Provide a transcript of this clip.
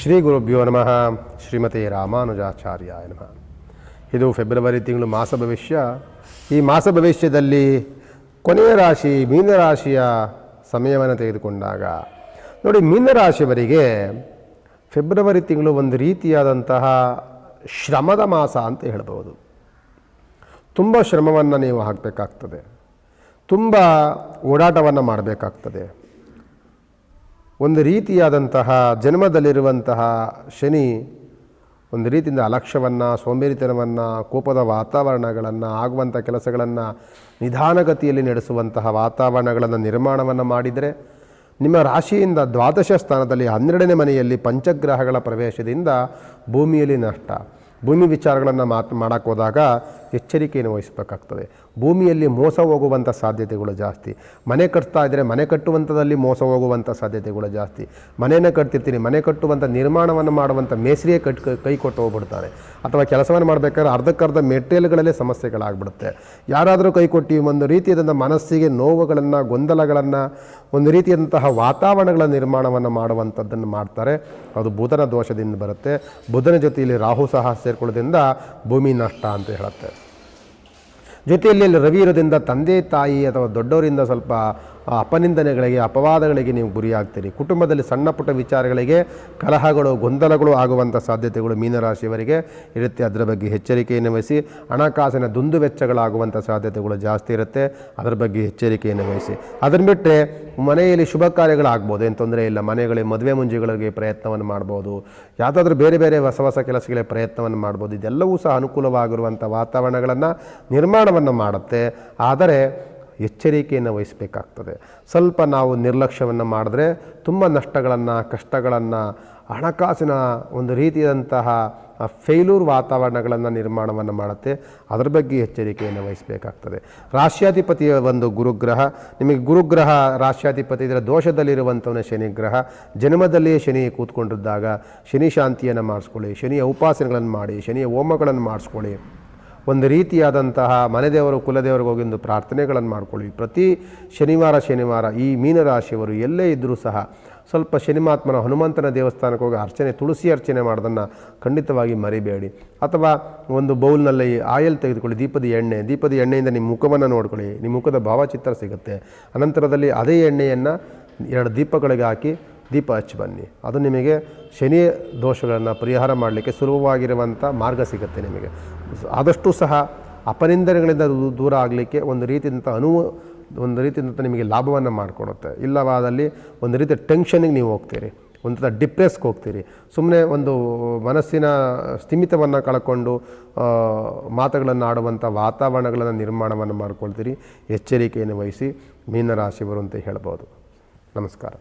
ಶ್ರೀ ಗುರುಭ್ಯೋ ನಮಃ. ಶ್ರೀಮತಿ ರಾಮಾನುಜಾಚಾರ್ಯ ನಮಃ. ಇದು ಫೆಬ್ರವರಿ ತಿಂಗಳು ಮಾಸ ಭವಿಷ್ಯ. ಈ ಮಾಸ ಭವಿಷ್ಯದಲ್ಲಿ ಕೊನೆಯ ರಾಶಿ ಮೀನರಾಶಿಯ ಸಮಯವನ್ನು ತೆಗೆದುಕೊಂಡಾಗ, ನೋಡಿ ಮೀನರಾಶಿಯವರಿಗೆ ಫೆಬ್ರವರಿ ತಿಂಗಳು ಒಂದು ರೀತಿಯಾದಂತಹ ಶ್ರಮದ ಮಾಸ ಅಂತ ಹೇಳ್ಬೋದು ತುಂಬ ಶ್ರಮವನ್ನು ನೀವು ಹಾಕಬೇಕಾಗ್ತದೆ. ತುಂಬ ಓಡಾಟವನ್ನು ಮಾಡಬೇಕಾಗ್ತದೆ. ಒಂದು ರೀತಿಯಾದಂತಹ ಜನ್ಮದಲ್ಲಿರುವಂತಹ ಶನಿ ಒಂದು ರೀತಿಯಿಂದ ಅಲಕ್ಷ್ಯವನ್ನು, ಸೋಂಬೇರಿತನವನ್ನು, ಕೋಪದ ವಾತಾವರಣಗಳನ್ನು ಆಗುವಂಥ ಕೆಲಸಗಳನ್ನು ನಿಧಾನಗತಿಯಲ್ಲಿ ನಡೆಸುವಂತಹ ವಾತಾವರಣಗಳನ್ನು ನಿರ್ಮಾಣವನ್ನು ಮಾಡಿದರೆ ನಿಮ್ಮ ರಾಶಿಯಿಂದ ದ್ವಾದಶ ಸ್ಥಾನದಲ್ಲಿ ಹನ್ನೆರಡನೇ ಮನೆಯಲ್ಲಿ ಪಂಚಗ್ರಹಗಳ ಪ್ರವೇಶದಿಂದ ಭೂಮಿಯಲ್ಲಿ ನಷ್ಟ. ಭೂಮಿ ವಿಚಾರಗಳನ್ನು ಮಾತು ಮಾಡೋಕ್ಕೆ ಹೋದಾಗ ಎಚ್ಚರಿಕೆಯನ್ನು ವಹಿಸಬೇಕಾಗ್ತದೆ. ಭೂಮಿಯಲ್ಲಿ ಮೋಸ ಹೋಗುವಂಥ ಸಾಧ್ಯತೆಗಳು ಜಾಸ್ತಿ. ಮನೆ ಕಟ್ತಾ ಇದ್ದರೆ ಮನೆ ಕಟ್ಟುವಂಥದ್ದಲ್ಲಿ ಮೋಸ ಹೋಗುವಂಥ ಸಾಧ್ಯತೆಗಳು ಜಾಸ್ತಿ. ಮನೆಯನ್ನು ಕಟ್ತಿರ್ತೀನಿ, ಮನೆ ಕಟ್ಟುವಂಥ ನಿರ್ಮಾಣವನ್ನು ಮಾಡುವಂಥ ಮೇಸ್ರಿಯೇ ಕಟ್, ಕೈ ಕೊಟ್ಟು ಹೋಗ್ಬಿಡ್ತಾರೆ. ಅಥವಾ ಕೆಲಸವನ್ನು ಮಾಡಬೇಕಾದ್ರೆ ಅರ್ಧಕ್ಕರ್ಧ ಮೆಟೀರಿಯಲ್ಗಳಲ್ಲೇ ಸಮಸ್ಯೆಗಳಾಗ್ಬಿಡುತ್ತೆ. ಯಾರಾದರೂ ಕೈ ಕೊಟ್ಟು ಒಂದು ರೀತಿಯಾದಂಥ ಮನಸ್ಸಿಗೆ ನೋವುಗಳನ್ನು, ಗೊಂದಲಗಳನ್ನು, ಒಂದು ರೀತಿಯಾದಂತಹ ವಾತಾವರಣಗಳ ನಿರ್ಮಾಣವನ್ನು ಮಾಡುವಂಥದ್ದನ್ನು ಮಾಡ್ತಾರೆ. ಅದು ಬುಧನ ದೋಷದಿಂದ ಬರುತ್ತೆ. ಬುಧನ ಜೊತೆಯಲ್ಲಿ ರಾಹು ಸಹ ಸೇರ್ಕೊಳ್ಳೋದ್ರಿಂದ ಭೂಮಿ ನಷ್ಟ ಅಂತ ಹೇಳುತ್ತೆ. ಜೊತೆಯಲ್ಲಿ ರವಿ ಇರೋದ್ರಿಂದ ತಂದೆ ತಾಯಿ ಅಥವಾ ದೊಡ್ಡವರಿಂದ ಸ್ವಲ್ಪ ಅಪನಿಂದನೆಗಳಿಗೆ, ಅಪವಾದಗಳಿಗೆ ನೀವು ಗುರಿಯಾಗ್ತೀರಿ. ಕುಟುಂಬದಲ್ಲಿ ಸಣ್ಣ ಪುಟ್ಟ ವಿಚಾರಗಳಿಗೆ ಕಲಹಗಳು, ಗೊಂದಲಗಳು ಆಗುವಂಥ ಸಾಧ್ಯತೆಗಳು ಮೀನರಾಶಿಯವರಿಗೆ ಇರುತ್ತೆ. ಅದರ ಬಗ್ಗೆ ಎಚ್ಚರಿಕೆಯನ್ನು ವಹಿಸಿ ಹಣಕಾಸಿನ ದುಂದು ವೆಚ್ಚಗಳಾಗುವಂಥ ಸಾಧ್ಯತೆಗಳು ಜಾಸ್ತಿ ಇರುತ್ತೆ. ಅದರ ಬಗ್ಗೆ ಎಚ್ಚರಿಕೆಯನ್ನು ವಹಿಸಿ ಅದನ್ನು ಬಿಟ್ಟರೆ ಮನೆಯಲ್ಲಿ ಶುಭ ಕಾರ್ಯಗಳಾಗ್ಬೋದು. ಏನು ತೊಂದರೆ ಇಲ್ಲ. ಮನೆಗಳಿಗೆ ಮದುವೆ ಮುಂಜಿಗಳಿಗೆ ಪ್ರಯತ್ನವನ್ನು ಮಾಡ್ಬೋದು. ಯಾವುದಾದ್ರೂ ಬೇರೆ ಬೇರೆ ಹೊಸ ಹೊಸ ಕೆಲಸಗಳಿಗೆ ಪ್ರಯತ್ನವನ್ನು ಮಾಡ್ಬೋದು. ಇದೆಲ್ಲವೂ ಸಹ ಅನುಕೂಲವಾಗಿರುವಂಥ ವಾತಾವರಣಗಳನ್ನು ನಿರ್ಮಾಣವನ್ನು ಮಾಡುತ್ತೆ. ಆದರೆ ಎಚ್ಚರಿಕೆಯನ್ನು ವಹಿಸಬೇಕಾಗ್ತದೆ. ಸ್ವಲ್ಪ ನಾವು ನಿರ್ಲಕ್ಷ್ಯವನ್ನು ಮಾಡಿದ್ರೆ ತುಂಬ ನಷ್ಟಗಳನ್ನು, ಕಷ್ಟಗಳನ್ನು, ಹಣಕಾಸಿನ ಒಂದು ರೀತಿಯಾದಂತಹ ಫೇಲ್ಯೂರ್ ವಾತಾವರಣಗಳನ್ನು ನಿರ್ಮಾಣವನ್ನು ಮಾಡುತ್ತೆ. ಅದರ ಬಗ್ಗೆ ಎಚ್ಚರಿಕೆಯನ್ನು ವಹಿಸಬೇಕಾಗ್ತದೆ. ರಾಶ್ಯಾಧಿಪತಿಯ ಒಂದು ಗುರುಗ್ರಹ, ನಿಮಗೆ ಗುರುಗ್ರಹ ರಾಶ್ಯಾಧಿಪತಿ ಇದರ ದೋಷದಲ್ಲಿರುವಂಥವನೇ ಶನಿಗ್ರಹ ಜನ್ಮದಲ್ಲಿಯೇ ಶನಿ ಕೂತ್ಕೊಂಡಿದ್ದಾಗ ಶನಿ ಶಾಂತಿಯನ್ನು ಮಾಡಿಸ್ಕೊಳ್ಳಿ, ಶನಿಯ ಉಪಾಸನೆಗಳನ್ನು ಮಾಡಿ, ಶನಿಯ ಹೋಮಗಳನ್ನು ಮಾಡಿಸ್ಕೊಳ್ಳಿ. ಒಂದು ರೀತಿಯಾದಂತಹ ಮನೆದೇವರು ಕುಲದೇವರಿಗೆ ಹೋಗಿ ಒಂದು ಪ್ರಾರ್ಥನೆಗಳನ್ನು ಮಾಡ್ಕೊಳ್ಳಿ. ಪ್ರತಿ ಶನಿವಾರ ಶನಿವಾರ ಈ ಮೀನರಾಶಿಯವರು ಎಲ್ಲೇ ಇದ್ದರೂ ಸಹ ಸ್ವಲ್ಪ ಶನಿಮಾತ್ಮನ ಹನುಮಂತನ ದೇವಸ್ಥಾನಕ್ಕೆ ಹೋಗಿ ಅರ್ಚನೆ, ತುಳಸಿ ಅರ್ಚನೆ ಮಾಡೋದನ್ನು ಖಂಡಿತವಾಗಿ ಮರಿಬೇಡಿ. ಅಥವಾ ಒಂದು ಬೌಲ್ನಲ್ಲಿ ಆಯಿಲ್ ತೆಗೆದುಕೊಳ್ಳಿ, ದೀಪದ ಎಣ್ಣೆ. ದೀಪದ ಎಣ್ಣೆಯಿಂದ ನಿಮ್ಮ ಮುಖವನ್ನು ನೋಡ್ಕೊಳ್ಳಿ. ನಿಮ್ಮ ಮುಖದ ಭಾವಚಿತ್ರ ಸಿಗುತ್ತೆ. ಅನಂತರದಲ್ಲಿ ಅದೇ ಎಣ್ಣೆಯನ್ನು ಎರಡು ದೀಪಗಳಿಗೆ ಹಾಕಿ ದೀಪ ಹಚ್ಚಿ ಬನ್ನಿ. ಅದು ನಿಮಗೆ ಶನಿ ದೋಷಗಳನ್ನು ಪರಿಹಾರ ಮಾಡಲಿಕ್ಕೆ ಸುಲಭವಾಗಿರುವಂಥ ಮಾರ್ಗ ಸಿಗುತ್ತೆ ನಿಮಗೆ. ಆದಷ್ಟು ಸಹ ಅಪನಿಂದನೆಗಳಿಂದ ದೂರ ಆಗಲಿಕ್ಕೆ ಒಂದು ರೀತಿಯಂಥ ಅನುವು ಒಂದು ರೀತಿಯಂಥ ನಿಮಗೆ ಲಾಭವನ್ನು ಮಾಡಿಕೊಡುತ್ತೆ. ಇಲ್ಲವಾದಲ್ಲಿ ಒಂದು ರೀತಿಯ ಟೆನ್ಷನಿಗೆ ನೀವು ಹೋಗ್ತೀರಿ. ಒಂದು ಡಿಪ್ರೆಸ್ಗೆ ಹೋಗ್ತೀರಿ. ಸುಮ್ಮನೆ ಒಂದು ಮನಸ್ಸಿನ ಸ್ಥಿಮಿತವನ್ನು ಕಳ್ಕೊಂಡು ಮಾತುಗಳನ್ನು ಆಡುವಂಥ ವಾತಾವರಣಗಳನ್ನು ನಿರ್ಮಾಣವನ್ನು ಮಾಡ್ಕೊಳ್ತೀರಿ. ಎಚ್ಚರಿಕೆಯನ್ನು ವಹಿಸಿ ಮೀನರಾಶಿವರು ಅಂತ ಹೇಳ್ಬೋದು. ನಮಸ್ಕಾರ.